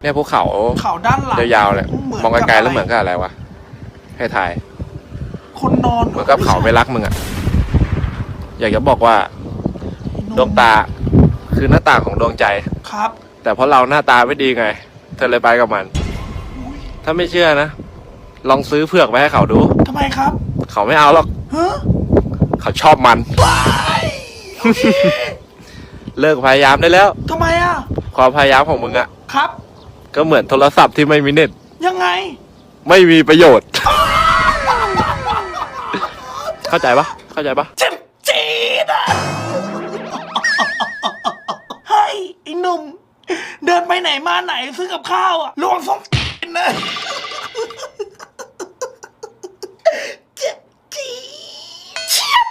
เนี่ยภูเขาเขาด้านหลังยาวๆเลยเหมือนมองไกลๆแล้วกับอะไรเหมือนกับอะไรวะให้ทายคนนอนเหมือนกับเขาไม่รักมึงอะอยากจะบอกว่าไอ้หนุ่มดวงตาคือหน้าต่างของดวงใจครับ แต่เพราะเราหน้าตาไม่ดีไง เธอเลยไปกับมันอุ๊ยถ้าไม่เชื่อนะ ลองซื้อเผือกไปให้เขาดูทำไมครับ เขาไม่เอาหรอกฮะเขาชอบมันเลิกพยายามได้แล้วทำไมอะความพยายามของมึงอะครับ ก็เหมือนโทรศัพท์ที่ไม่มีเน็ต ยังไง ไม่มีประโยชน์ เข้าใจปะเข้าใจปะเจ็บจี๊ดอะเฮ้ยไอ้หนุ่ม เดินไปไหนมาไหนซื้อกับข้าวอะระวังส้มนะเจ็บจี๊ดเฉียบ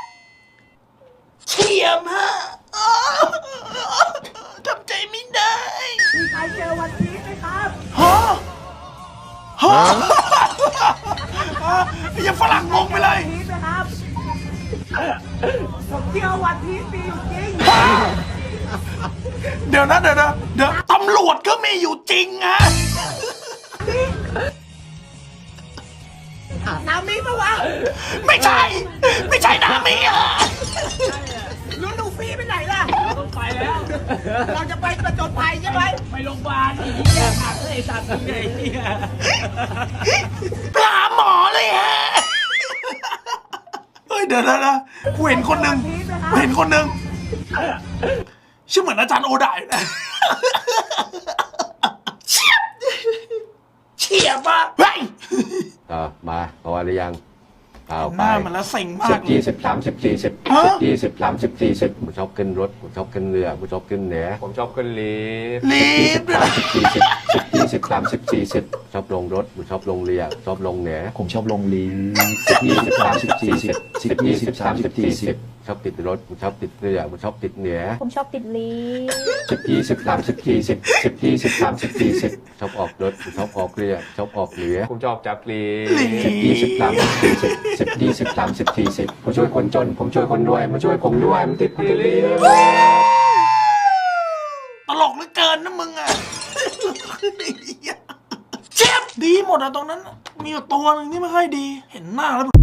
เฉียบฮะ ฮะยังฝรั่งงงไปเลยพีชนะครับผมเชื่อวันพีชมีอยู่จริงเดี๋ยวนะเดี๋ยวนะเดี๋ยวตำรวจก็มีอยู่จริงฮะน้ำมีปะวะไม่ใช่ ไม่ใช่นามิอะรู้ เราจะไปประจนภัยใช่ไหมไปโรงพยาบาลอีกแย่หักเลยสัตว์ไงเนี่ยปลาหมอเลยฮะเฮ้ยเดี๋ยวนะนะกูเห็นคนหนึ่งกูเห็นคนหนึ่งชื่อเหมือนอาจารย์โอดายนะเฉียบเฉียบอะเฮ้ยเออมาพอหรือยัง เอาหไปน้ามันแล้วเซ็งมาสิกบเลยี่ย สิบสามสิบสี่สิบฮะ สิบยี่สิบสามสิบสี่สิบผมชอบขึ้นรถผมชอบขึ้นเรือผมชอบขึ้นเหนือผมชอบขึ้นลีฟลียี่ฟสิบด้วยสามนะสิบสี่สิบสิบ ยี่สิบสามสิบสี่สิบชอบลงรถผมชอบลงเรือชอบลงเหนือผมชอบลงลีนสิบยี่สิบสามสิบสี่สิบสิสิบบยี่ยี่สิสิบบสาสามมสิสิบบสี่สี่สิสิบบชอบติดรถผมชอบติดเรือผมชอบติดเหนือผมชอบติดลีสิบยี่สิบสามสิบสี่สิบสิบยี่สิบสามสิบสี่สิบชอบออกรถผมชอบออกเรือชอบออกเหนือผมชอบจับลีลีสิบยี่สิบสามสิบสี่สิบสิบยี่สิบสามสิบสี่สิบผมช่วยคนจน ผมช่วยคนรวยมาช่วยผมด้วยมันติดเเจ็บดีหมดอะตรงนั้น มีอยู่ตัวหนึ่งที่ไม่ค่อยดี เห็นหน้าแล้ว